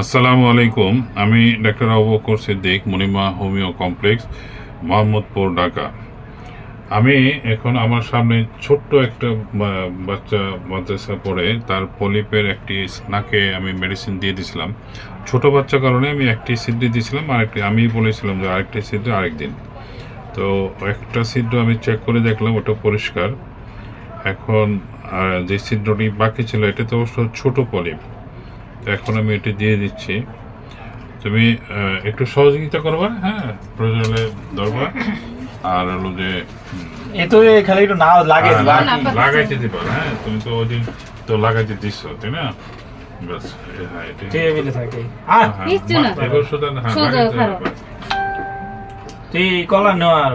আসসালামু আলাইকুম। আমি doctor Abu Bakar Siddique Monima homeo complex, Mohammadpur, Dhaka. আমি এখন আমার সামনে ছোট্ট একটা বাচ্চা মাদ্রাসা পড়ে, তার পলিপের একটি নাকে আমি মেডিসিন দিয়ে দিয়েছিলাম ছোট বাচ্চা কারণে আমি একটি সিদ্ধি দিয়েছিলাম আর একটি আমি বলেছিলাম যে আরেকটি সিদ্ধি আরেকদিন। তো একটা ছিদ্র আমি চেক করে দেখলাম, ওটা পরিষ্কার। এখন যে ছিদ্রটি বাকি ছিল এটা তো অবশ্য ছোট পলিপ। তো এখন আমি এটি দিয়ে দিচ্ছি। তুমি একটু সহযোগিতা করবা হ্যাঁ? প্রয়োজন হলে ধরবা। আর হলো যে এ তো খালি একটু না লাগে হ্যাঁ। লাগাইতে দিবা হ্যাঁ? তুমি তো ওই দিন তো লাগাইতে দিচ্ছ তাই না? বাস হ্যাঁ এটা টেবিলে থাকে? আর হ্যাঁ, না। এবার হ্যাঁ, সোজা লাগাইতে খারাপ। হবে। তুই কলা নেওয়া আর।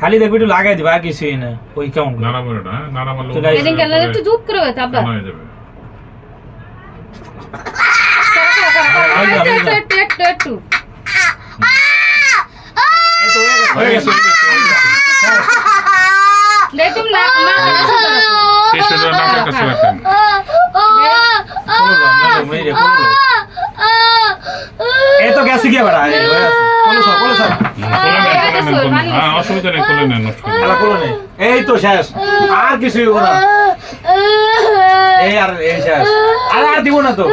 খালি দেখবি একটু লাগাই দিবা আর কিছুই না। ওই কেমন? নাড়া মারে না নাড়া মারলে চলে উপরে- এদিন কেন একটু জুপ করে গেছে আব্বা টানা হয়ে যাবে হয়ে যাবে, হয়ে একটু যাবে। একটু একটু একটু এই তো হয়ে গেছে, হয়ে গেছে, হয়ে গেছে, হয়ে গেছে। না নাকের কাছে রাখেন। এই তো গেছে গিয়ে বেড়া খুলে নেন। হ্যাঁ, অসুবিধা নেই, নেন, এই তো শেষ। আর কিছুই হব না। এই আর এই শেষ। আর আর দিব না তো।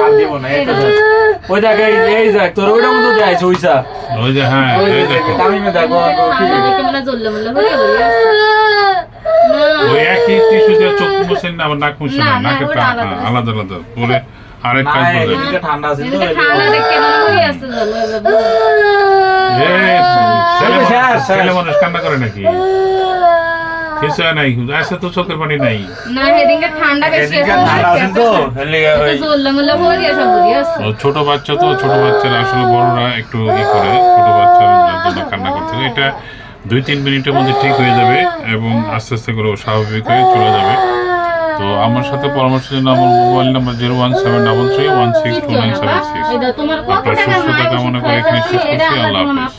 আর দিব না এই ওই জায়গায় এই যাক তোর ওইটা মতো যায় ওইসা ওই যে হ্যাঁ ওই এই যে দেখো। দেখো ঠান্ডা দেখে জ্বললে বলি ওই একই টিস্যু দিয়ে চোখ মুছেন না আবার নাক মুছেন না, না না, নাকের ওটা টা- আলাদা। আলাদা আলাদা। পরে আরেক কাজ বলে। ঠান্ডা আছে তো ঠান্ডা দেখে হয়ে আসছে জ্বললে এ, ছেলে শেষ, মানুষ- শেষ। ছেলে মানুষ কান্না করে নাকি? কিছু নাই আসে তো চোখের পানি নাই। না এদিকে ঠান্ডা বেশি এদিকে ঠান্ডা আছে তো। এর ওই- জ্বললে হয়ে গেছে বলি ছোট বাচ্চা তো ছোট বাচ্চারা আসলে বড়রা একটু ই করে ছোট বাচ্চার জন্য কান্না করতে এটা দুই তিন মিনিটের মধ্যে ঠিক হয়ে যাবে এবং আস্তে আস্তে করে স্বাভাবিক হয়ে চলে যাবে। তো আমার সাথে পরামর্শের জন্য আমার mobile number zero one seven double three one six two nine seven six. এটা তোমার কত আপনার সুস্থতা কামনা করে এখানে শেষ করছি আল্লাহ হাফেজ।